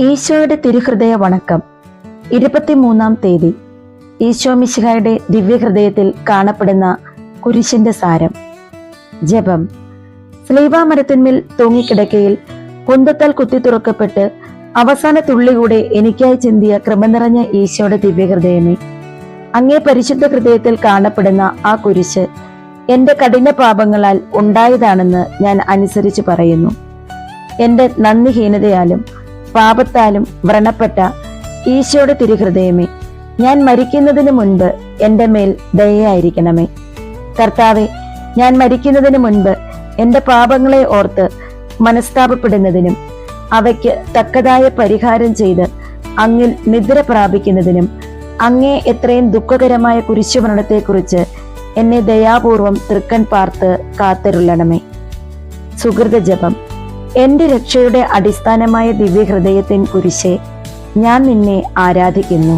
ഈശോയുടെ തിരുഹൃദയ വണക്കം ഇരുപത്തിമൂന്നാം തീയതി. ഈശോ മിശിഹായുടെ ദിവ്യഹൃദയത്തിൽ കാണപ്പെടുന്ന കുരിശിന്റെ സാരം. ജപം. സ്ലീവാമരത്തിന്മേൽ തൂങ്ങിക്കിടക്കയിൽ കുന്തത്താൽ കുത്തി തുറക്കപ്പെട്ട് അവസാന തുള്ളി കൂടെ എനിക്കായി ചിന്തിയ കൃപ നിറഞ്ഞ ഈശോയുടെ ദിവ്യഹൃദയമേ അങ്ങേ പരിശുദ്ധ ഹൃദയത്തിൽ കാണപ്പെടുന്ന ആ കുരിശ് എന്റെ കഠിന പാപങ്ങളാൽ ഉണ്ടായതാണെന്ന് ഞാൻ അനുസരിച്ച് പറയുന്നു. എന്റെ നന്ദിഹീനതയാലും പാപത്താലും വ്രണപ്പെട്ട ഈശോയുടെ തിരുഹൃദയമേ ഞാൻ മരിക്കുന്നതിന് മുൻപ് എന്റെ മേൽ ദയയായിരിക്കണമേ. കർത്താവെ ഞാൻ മരിക്കുന്നതിന് മുൻപ് എന്റെ പാപങ്ങളെ ഓർത്ത് മനസ്താപപ്പെടുന്നതിനും അവയ്ക്ക് തക്കതായ പരിഹാരം ചെയ്ത് അങ്ങിൽ നിദ്ര പ്രാപിക്കുന്നതിനും അങ്ങേ എത്രയും ദുഃഖകരമായ കുരിശുമരണത്തെക്കുറിച്ച് എന്നെ ദയാപൂർവം തൃക്കൻ പാർത്ത് കാത്തരുള്ളണമേ. സുഹൃത ജപം എന്റെ രക്ഷയുടെ അടിസ്ഥാനമായ ദിവ്യഹൃദയത്തിൻ കുരിശെ ഞാൻ നിന്നെ ആരാധിക്കുന്നു.